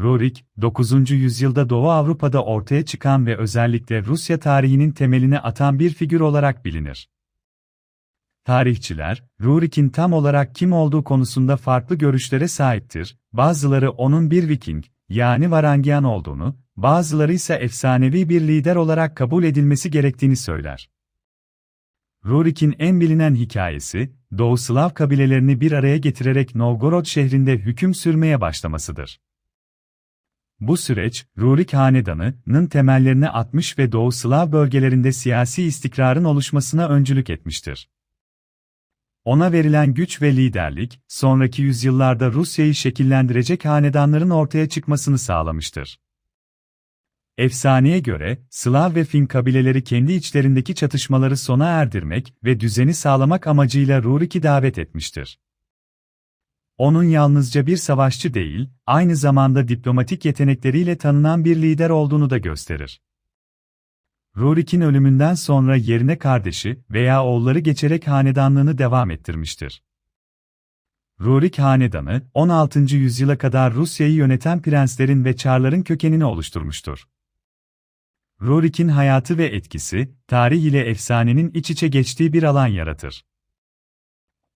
Rurik, 9. yüzyılda Doğu Avrupa'da ortaya çıkan ve özellikle Rusya tarihinin temelini atan bir figür olarak bilinir. Tarihçiler, Rurik'in tam olarak kim olduğu konusunda farklı görüşlere sahiptir. Bazıları onun bir Viking, yani Varangian olduğunu, bazıları ise efsanevi bir lider olarak kabul edilmesi gerektiğini söyler. Rurik'in en bilinen hikayesi, Doğu Slav kabilelerini bir araya getirerek Novgorod şehrinde hüküm sürmeye başlamasıdır. Bu süreç, Rurik Hanedanı'nın temellerini atmış ve Doğu Slav bölgelerinde siyasi istikrarın oluşmasına öncülük etmiştir. Ona verilen güç ve liderlik, sonraki yüzyıllarda Rusya'yı şekillendirecek hanedanların ortaya çıkmasını sağlamıştır. Efsaneye göre, Slav ve Fin kabileleri kendi içlerindeki çatışmaları sona erdirmek ve düzeni sağlamak amacıyla Rurik'i davet etmiştir. Onun yalnızca bir savaşçı değil, aynı zamanda diplomatik yetenekleriyle tanınan bir lider olduğunu da gösterir. Rurik'in ölümünden sonra yerine kardeşi veya oğulları geçerek hanedanlığını devam ettirmiştir. Rurik Hanedanı, 16. yüzyıla kadar Rusya'yı yöneten prenslerin ve çarların kökenini oluşturmuştur. Rurik'in hayatı ve etkisi, tarih ile efsanenin iç içe geçtiği bir alan yaratır.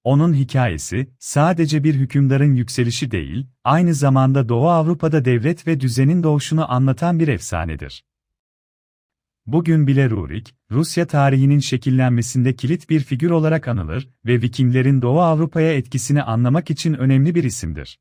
Onun hikayesi, sadece bir hükümdarın yükselişi değil, aynı zamanda Doğu Avrupa'da devlet ve düzenin doğuşunu anlatan bir efsanedir. Bugün bile Rurik, Rusya tarihinin şekillenmesinde kilit bir figür olarak anılır ve Vikinglerin Doğu Avrupa'ya etkisini anlamak için önemli bir isimdir.